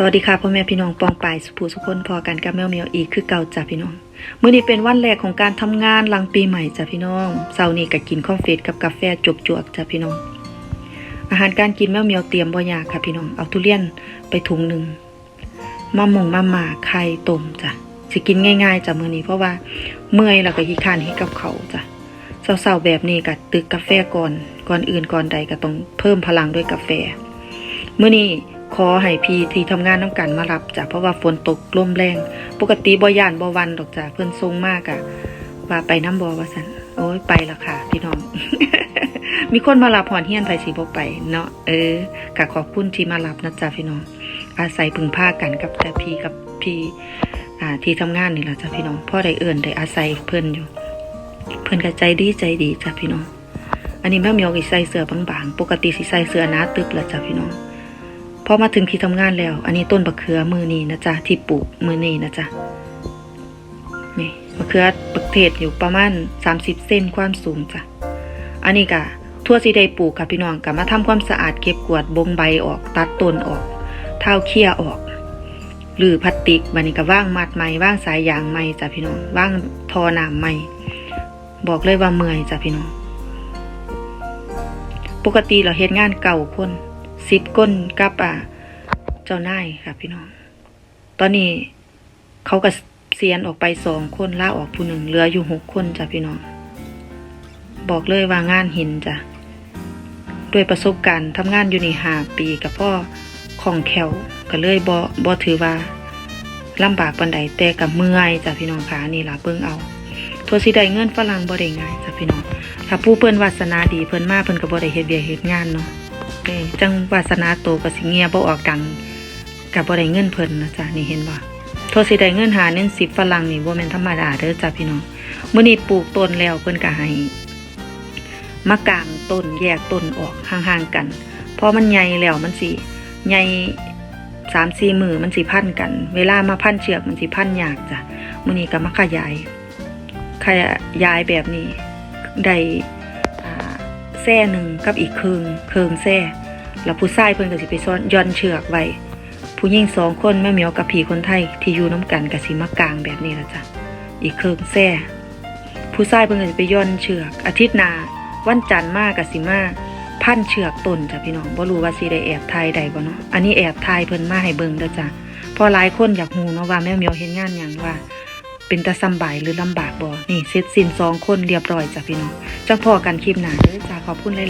สวัสดีค่ะพ่อแม่พี่น้องปองปายสุภูสุคนพอกันกับแมวเหมียวอีกคือเก่าจ้ะพี่น้องมื้อนี้เป็นวันแรกของการทำงานหลังปีใหม่จ้ะพี่น้องเช้านี้ก็กินข้าวเฟสกับกาแฟจวกจ้ะพี่น้อง อาหารการกินแมวเมียวเตรียมบ่ยากค่ะพี่น้องเอาทุเรียนไปถุงหนึ่งมะม่วงมะหม่าไข่ต้มจ้ะสิกินง่ายๆจ้ะมื้อนี้เพราะว่าเมื่อยแล้วก็ขี้คานเฮ็ดกับเขาจ้ะเช้าๆแบบนี้ก็ตึกกาแฟก่อนก่อนอื่นก่อนใดก็ต้องเพิ่มพลังด้วยกาแฟมื้อนี้ ขอให้พี่ที่ทำงานน้ำกันมารับจ้ะเพราะว่าฝนตกลมแรง ปกติบ่ย่านบ่วันดอกจ้ะเพิ่อนทรงมากอะว่าไปน้ำบ่ว่าซั่นโอ้ยไปละค่ะ พี่น้อง มีคนมารับหอนเฮียนไผสิบ่ไป เนาะเออก็ขอบคุณที่มารับนะจ๊ะพี่น้อง อาศัยพึ่งพากันกับแต่พี่กับพี่อ่าที่ทำงานนี่แหละจ้ะพี่น้องพ่อได้เอิ้นได้อาศัยเพิ่อนอยู่ เพิ่อนก็ใจดีใจดีจ้ะพี่น้อง อันนี้แม่เมียวก็ใส่เสื้อบางๆ ปกติสิใส่เสื้อนาตึบละจ้ะพี่น้อง พอมาถึงที่ทำงานแล้ว อันนี้ต้นบะเขือมือนี้นะจ๊ะที่ปลูกมือนี้นะจ๊ะนี่มะเขือบักเทศอยู่ประมาณ 30เซนความสูงจ้ะอันนี้ก็ทั่วสีได้ปลูกค่ะพี่น้องก็มาทำความสะอาดเก็บกวาดบงใบออกตัดต้นออกเท้าเคี่ยออก หรือพลาสติกบันนี้ก็ว่างมัดไม้ว่างสายยางไม้จ้ะพี่น้องว่างทอหน้ำไม้บอกเลยว่าเมื่อยจ้ะพี่น้อง ปกติเราเฮ็ดงานเก่าคน สิบก้นกับอ่าเจ้านายค่ะพี่น้อง ตอนนี้เขาก็เสียนออกไปสองคนล่าออกผู้หนึ่งเหลืออยู่หกคนจ้ะพี่น้อง บอกเลยว่างานหินจ้ะด้วยประสบการณ์ทำงานอยู่ในหาปีกับพ่อของแขวก็เลยบ่บ่ถือว่าลำบากปันใดแต่กับเมื่อยจ้ะพี่น้องค่ะนี่ล่ะเบิ่งเอาทัวสิได้เงินฝรั่งบ่ได้ง่ายจ้ะพี่น้องถ้าผู้เพิ่นวาสนาดีเพิ่นมาเพิ่นก็บ่ได้เฮ็ดเวียเฮ็ดงานเนาะ เอจังวาสนาโตก็สิเงียบ่ออกดังก็บ่ได้เงินเพิ่นนะจ๊ะนี่เห็นบ่โทษสิได้เงินหาเน้น10ฝรั่งนี่บ่แม่นธรรมดาเด้อจ้ะพี่น้องมื้อนี้ปลูกต้นแล้วเพิ่นก็ให้มากางต้นแยกต้นออกห่างๆกันพอมันใหญ่แล้วมันสิใหญ่3-4มือมันสิพันกัน เวลามาพันเชือกมันสิพันยากจ้ะมื้อนี้ก็มาขยายขยายแบบนี้ได้ แส้หนึ่งกับอีกเคืองเคืองแส้แล้วผู้ชายเพิ่นก็สิไปซ้อนย้อนเชือกไว้ผู้หญิงสองคนแม่เหมียวกับผีคนไทยที่อยู่น้ำกันก็สิมากลางแบบนี้ละจ้ะอีกเคืองแส้ผู้ชายเพิ่นก็สิไปย้อนเชือกอาทิตย์หน้าวันจันทร์มากก็สิมาพันเชือกต้นจ้ะพี่น้องบ่รู้ว่าสิได้แอบถ่ายใดบ่เนาะอันนี้แอบถ่ายเพิ่นมาให้เบิ่งเด้อจ้ะพอหลายคนอยากฮู้เนาะว่าแม่เหมียวเฮ็ดงานหยังว่า เป็นตาสำบายหรือลำบากบ่นี่เสร็จสิ้นสองคนเรียบร้อยจ้ะพี่น้องจังพอกันคลิปหน้าเด้อจ้าขอบคุณเลย